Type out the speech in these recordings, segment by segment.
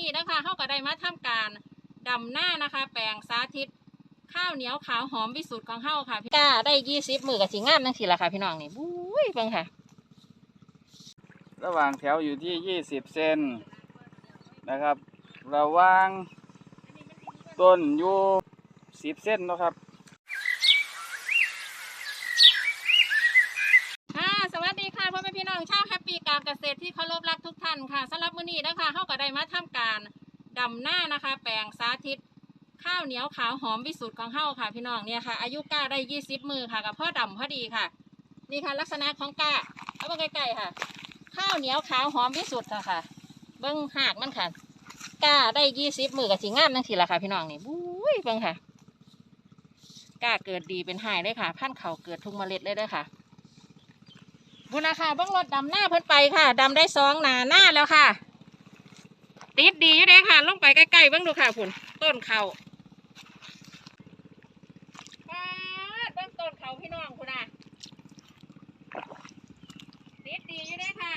นี้นะคะเขาก็ได้มาทำการดำหน้านะคะ แปลงสาธิตข้าวเหนียวขาวหอมวิสุทธิ์ของเขาค่ะพี่ก้าได้ยี่สิบมือกับสีงามนั่นสิละค่ะพี่น้องนี่บุ้ยเบิ่งค่ะ ระหว่างแถวอยู่ที่20เซนนะครับ ระหว่างต้นอยู่10เซนเนาะครับค่ะสวัสดีค่ะพ่อแม่พี่น้องชาวแฮปปี้ การเกษตรที่เคารพรักทุกท่านค่ะสำหรับมื้อนี้นะคะเขาก็ได้มาทำการดำหน้านะคะ แปลงสาธิต ข้าวเหนียวขาวหอมวิสุทธิ์ของเขาค่ะ พี่น้องเนี่ยค่ะ อายุก้าได้ยี่สิบมือค่ะกับพ่อดำพอดีค่ะ นี่ค่ะลักษณะของก้าเอามาใกล้ๆค่ะ ข้าวเหนียวขาวหอมวิสุทธิ์ค่ะค่ะ เบิ้งหากมันค่ะก้าได้ยี่สิบมือกับสีงามนั่นสิละค่ะ พี่น้องนี่บุ้ยเบิ้งค่ะก้าเกิดดีเป็นหายเลยค่ะ พันเข่าเกิดทุกเมล็ดเลยด้อค่ะ บุญนะคะเบิ้งรถดำหน้าเพิ่นไปค่ะดำได้สองหนาหน้าแล้วค่ะ ติดดีอยู่เด้ค่ะ ลงไปใกล้ๆเบิ้งดูค่ะคุณต้นเขาปาดเบิ้งต้นเขาพี่น้องคุณอะติดดีอยู่เด้ค่ะ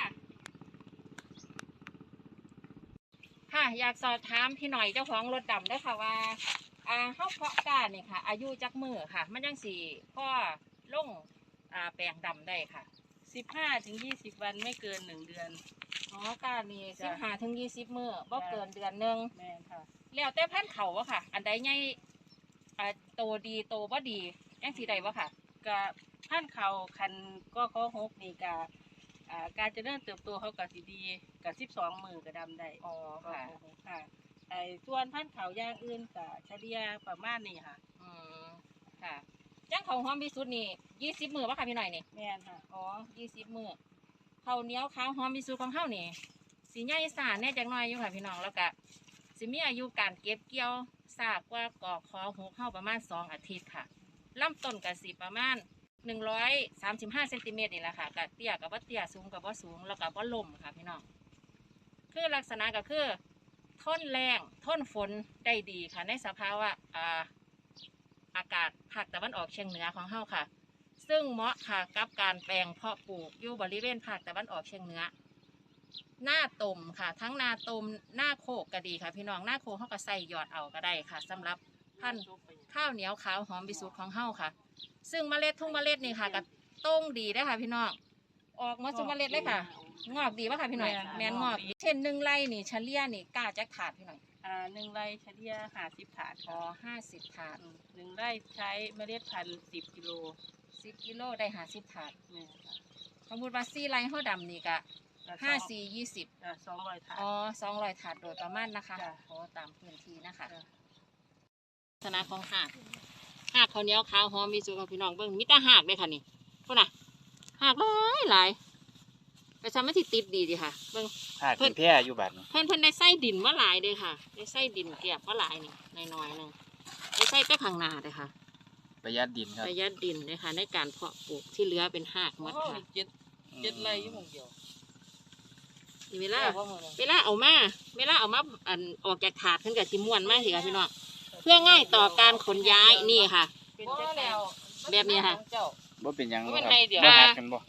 ค่ะอยากสอบถามพี่หน่อยเจ้าของรถดำเด้ค่ะว่าอ่าเฮาเพาะกล้าเนี่ยค่ะ อายุจักมือค่ะ มันยังสี่พ่อลงอ่าแปลงดำได้ค่ะ สิบห้าถึงยี่สิบวันไม่เกินหนึ่งเดือน อ๋อกานี่สิจ้ะ บห้าถึงยี่สิบมื้อบ่จ้ะเกินเดือนหนึงแม่นค่ะ แล้วแต่พันธุ์เขาอะค่ะ อันใดใหญ่อ่าโตดีโตบ่ดียังสิได้บ่ค่ะ กะพันเขาคันก็ข้อหกนี่กะอ่าการเจริญเติบโตเขากะสิดีกะสิบสองมือกะดำได้อ๋อก็ค่ะข้อหกค่ะไอ้ส่วนพันเขาอย่างอื่นกะเฉลี่ยประมาณนี้ค่ะ อืมค่ะ จังของหอมพิสุทธิ์นี่ยี่สิบมื้อบ่ค่ะพี่หน่อยนี่แม่นค่ะอ๋อยี่สิบมื้อข้าวเหนียวขาวหอมพิสุทธิ์ของเฮานี่สิใหญ่สานแน่จักหน่อยอยู่ค่ะพี่น้องแล้วก็สิมีอายุการเก็บเกี่ยวซากกว่ากอกคอหกเฮาประมาณสองอาทิตย์ค่ะลำต้นก็สิประมาณหนึ่งร้อยสามสิบห้าเซนติเมตรนี่แหละค่ะกับเตี้ยกับว่าเตี้ยสูงกับว่าสูงแล้วกับว่าลมค่ะพี่น้องคือลักษณะก็คือทนแรงทนฝนได้ดีค่ะในสภาวะอ่าอากาศ ภาคตะวันออกเฉียงเหนือของเฮาค่ะ ซึ่งเหมาะค่ะกับการแปลงเพาะปลูกอยู่บริเวณภาคตะวันออกเฉียงเหนือหน้าตมค่ะ ทั้งหน้าตมหน้าโคกก็ดีค่ะ พี่น้องหน้าโคกเขาก็ใส่ยอดเอาก็ได้ค่ะสำหรับพันธุ์ข้าวเหนียวขาวหอมบิสุทธิ์ของเฮาค่ะ ซึ่งเมล็ดทุกเมล็ดนี่ค่ะก็ต้งดีได้อค่ะ พี่น้องออกมาสุกเมล็ดเลยค่ะ งอกดีป่ะค่ะพี่หน่อยแมนงอกดีเช่นหนึ่งไร่นี่เฉลี่ยนี่กล้าจักถาดพี่หน่อย อ่าหนึ่งไร่เฉลี่ยห้าสิบถาดพอค่ะห้าสิบถาดอืมหนึ่งไร่ใช้เมล็ดพันธุ์สิบกิโลสิบกิโลได้ห้าสิบถาดแม่นค่ะสมมติว่าสี่ไร่เขาดำนี่ก็แล้วห้าสองสี่ยี่สิบอ่าสองร้อยถาด อ๋อสองร้อยถาดโดยประมาณนะคะจ้ะโอ้ตามพื้นที่นะคะจ้ะ ลักษณะของหากหากข้าวเหนียวขาวหอมมีสูของพี่น้องเบิ่งมีแต่หากเลยค่ะนี่พุ่นน่ะหากหลายหลาย ไปทำให้ที่ติดดีดีค่ะเบิ่ง หากเป็นแพร่อยู่บัดนี้เพิ่นเพิ่นได้ไส้ดินมาหลายเลยค่ะ ได้ไส้ดินเก็บมาหลายนี่น้อยๆหนึงได้ไส้แต่ข้างหน้าเลยค่ะประหยัดดินครับประหยัดดินเลยค่ะ ในการเพาะปลูกที่เหลือเป็นหากหมดโอ้ค่ะยเจ็ดเจ็ดไร่อยี่หมองเดียวนี่เวลาแม่ว่ามื้อนั้นเวลาเอามาเวลาเอามาอันออกจากถาดขึ้นกับจิม้วนมากสิค่ะพี่น้องเพื่อง่ายต่อการขนย้ายนี่ค่ะ เป็นจักรแล้วแบบนี้ค่ะบ่เป็นหยังมันครับให้เดี๋ยว บ่หักกันบ่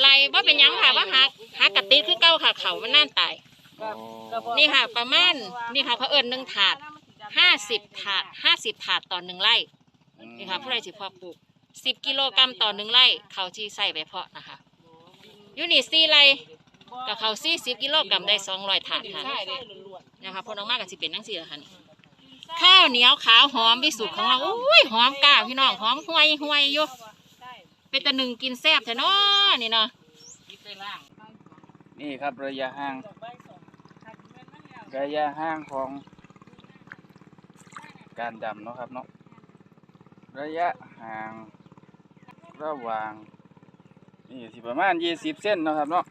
ไรว่าเป็นหยังค่ะว่าหักหักกระติดคือเก้าค่ะ เขามันน่านตายโอ้นี่ค่ะ ประมาณนี่ค่ะเขาเอิญหนึ่งถาดห้าสิบถาดห้าสิบถาดต่อหนึ่งไร่นี่ค่ะผู้ใดสิเพาะปลูกสิบกิโลกรัมต่อหนึ่งไร่ เขาที่ใส่ไปเพาะนะคะอยู่นี่สี่ไร่กับเขาสี่สิบกิโลกรัมได้สองร้อยถาดค่ะใช่เลยนะคะพอน้องมากกับสิเป็นนังสี่ละค่ะนี่ข้าวเหนียวขาวหอมวิสุทธิ์ของเราอุ้ยหอมกล้าพี่น้องหอมห่วยห่วยอยู่ เป็นตะหนึ่งกินแซ่บแท้เนาะนี่เนาะนี่ครับระยะห่าง ระยะห่างของ การดำเนาะครับเนาะระยะห่างระหว่างนี่สิประมาณยี่สิบเส้นเนาะครับเนาะ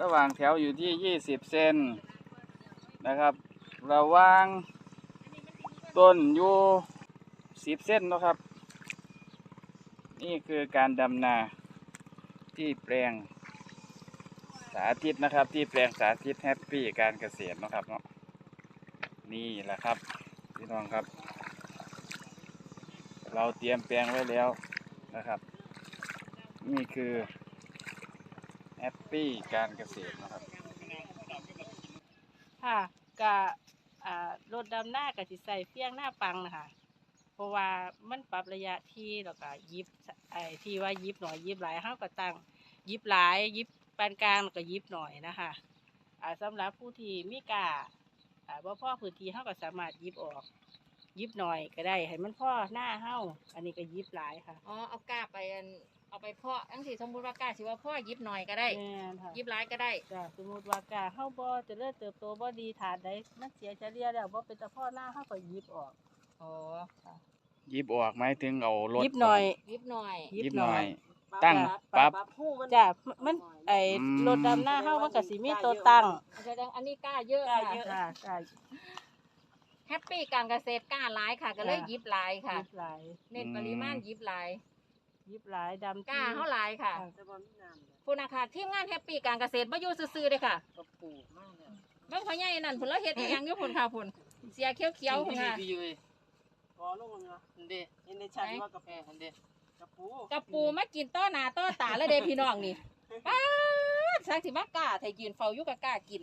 ระหว่างแถวอยู่ที่ยี่สิบเซนนะครับ ระหว่างต้นอยู่สิบเส้นเนาะครับ นี่คือการดำนาที่แปลงสาธิตนะครับ ที่แปลงสาธิตแฮปปี้การเกษตรนะครับเนาะนี่แหละครับพี่น้องครับ เราเตรียมแปลงไว้แล้วนะครับ นี่คือแฮปปี้การเกษตรนะครับค่ะกะรถดำหน้าก็สิใส่เฟี้ยงหน้าปังนะคะ เพราะว่ามันปรับระยะที่แล้วก็ยิบไอ้ที่ว่ายิบหน่อยยิบหลายเฮาก็ตั้งยิบหลายยิบปานกลางแล้วก็ยิบหน่อยนะคะอ่าสำหรับผู้ที่มีกาอ่าบ่พอพื้นที่เฮาก็สามารถยิบออก ยิบหน่อยก็ได้ให้มันพอหน้าเฮาอันนี้ก็ยิบหลายค่ะอ๋อเอากล้าไปอันเอาไปเพาะจังสิสมมุติว่ากล้าสิว่าพ่อยิบหน่อยก็ได้แม่นค่ะยิบหลายก็ได้จ้ะสมมุติว่ากาเฮาบ่เจะเริ่เติบโตบ่ดีถาดใดมันเสียเฉลี่ยแล้วบ่เป็นตะพ่อหน้าเฮาก็ยิบออก อ๋อหยิบออกหมายถึงเอารถยิบหน่อย ยิบหน่อยยิบยิบหหน่น่ออย ย ตั้งปรับจ้ะมันไอ้อืม รถดำหน้าเฮามันก็สิมีตัวตั้งแสดงอันนี้กล้าเยอะจ้ะค่ะจ้ะแฮปปี้การเกษตรกล้าหลายค่ะ ก็เลยจ้ะยิบหลายค่ะ ยิบหลายเน้นปริมาณยิบหลายยิบหลายดำกล้าเท่าหลายค่ะจ้ะพูนนะคะทีมงานแฮปปี้การเกษตรบ่อยู่ซื่อๆเลยค่ะก็ปลูกมากเลยเบิ่งพ่อใหญ่นั่นพุ่นแล้วเฮ็ดอีหยังอยู่พุ่นค่ะพุ่นเสียเขียวๆพุ่นค่ะ ขอลงเนาะอันเดีเห็นในชั้นว่ากาแฟอันเดีกระปูกับปูมากินต้อหน้าต้อตาแล้วเด้พี่น้องนี่ป้าดสักสิมากล้าถ้ายืนเฝ้าอยู่ก็กล้ากิน